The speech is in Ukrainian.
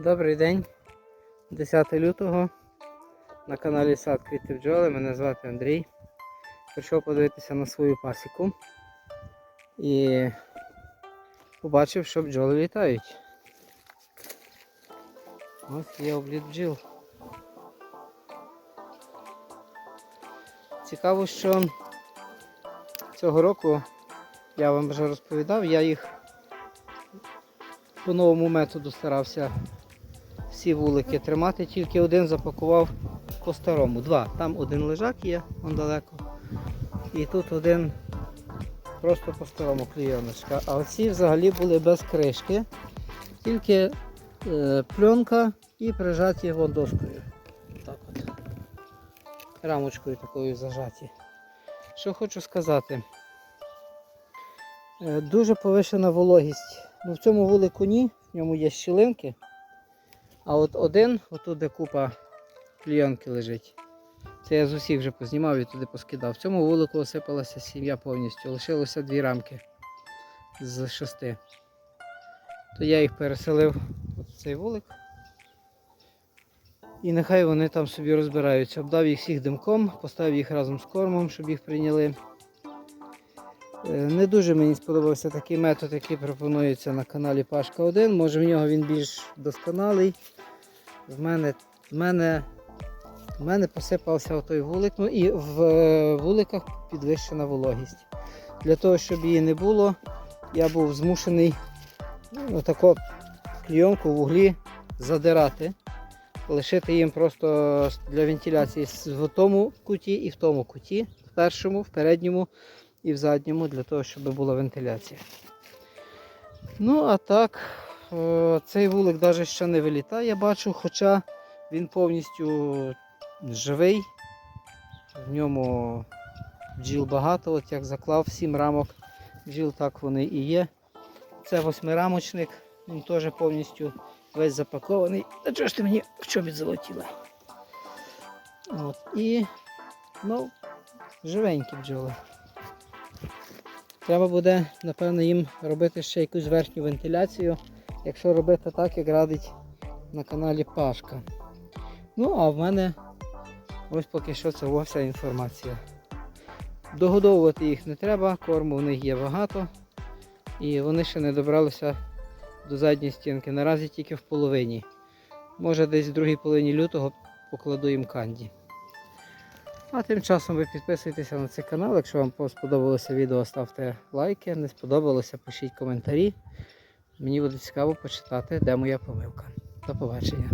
Добрий день, 10 лютого. На каналі Сад Квіти бджоли. Мене звати Андрій. Прийшов подивитися на свою пасіку і побачив, що бджоли літають. Ось є обліт бджіл. Цікаво, що цього року я вам вже розповідав, я їх по новому методу старався всі вулики тримати, тільки один запакував по старому. Два. Там один лежак є, он далеко. І тут один просто по старому клійоночка. А оці взагалі були без кришки, тільки е, пленка і прижаті вон доскою. Так от. Рамочкою такою зажаті. Що хочу сказати. Е, Дуже повишена вологість. Ну, в цьому вулику ні, в ньому є щілинки. А от один, отут де купа клійонки лежить. Це я з усіх вже познімав і туди поскидав. В цьому вулику осипалася сім'я повністю. Лишилося дві рамки з шести. То я їх переселив в цей вулик. І нехай вони там собі розбираються. Обдав їх всіх димком, поставив їх разом з кормом, щоб їх прийняли. Е, Не дуже мені сподобався такий метод, який пропонується на каналі Пашка 1. Може в нього він більш досконалий. В мене, в мене, в мене посипався отой вулик. Ну і в е, вуликах підвищена вологість. Для того, щоб її не було, я був змушений ну, отако клійонку в углі задирати. Лишити їм просто для вентиляції в тому куті і в тому куті, в першому, в передньому і в задньому, для того, щоб була вентиляція. Ну, а так, цей вулик навіть ще не вилітає, я бачу, хоча він повністю живий. В ньому бджіл багато, от як заклав 7 рамок бджіл, так вони і є. Це восьмирамочник, він теж повністю весь запакований. Та чого ж ти мені в чобіт залетіла? От, і ну, живенькі бджоли. Треба буде, напевно, їм робити ще якусь верхню вентиляцію, якщо робити так, як радить на каналі Пашка. Ну, а в мене ось поки що це вся інформація. Догодовувати їх не треба, корму в них є багато. І вони ще не добралися до задньої стінки. Наразі тільки в половині. Може десь в другій половині лютого покладу їм канді. А тим часом ви підписуйтеся на цей канал. Якщо вам сподобалося відео, ставте лайки. Не сподобалося, пишіть коментарі. Мені буде цікаво почитати, де моя помилка. До побачення.